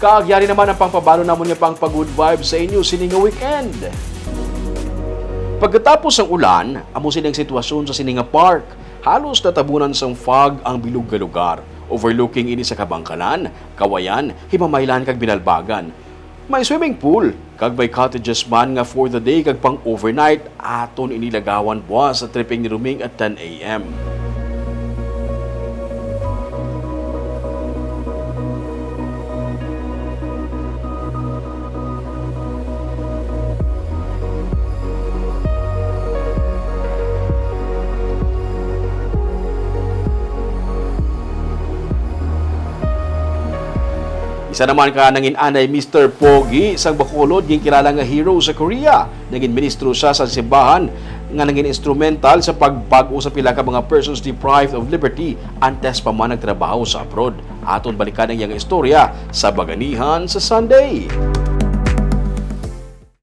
Kaagyari naman ang pangpabalo namon niya pang pag-good vibes sa inyo sininga weekend. Pagkatapos ng ulan, amo sining sitwasyon sa Sininga Park. Halos natabunan sang fog ang bilog lugar. Overlooking ini sa Kabangkalan, Kawayan, Himamaylan kag Binalbagan. May swimming pool, kag may cottages man nga for the day kag pang overnight aton inilagawan buwas sa tripping ni Ruming at 10 a.m. Isa naman ka nangin anay Mr. Pogi sang Bacolod ging kilala nga hero sa Korea. Naging ministro siya sa simbahan nga naging instrumental sa pagbago sa pila ka mga persons deprived of liberty antes pa man nagtrabaho sa abroad. Aton balikan ang iyang istorya sa Baganihan sa Sunday.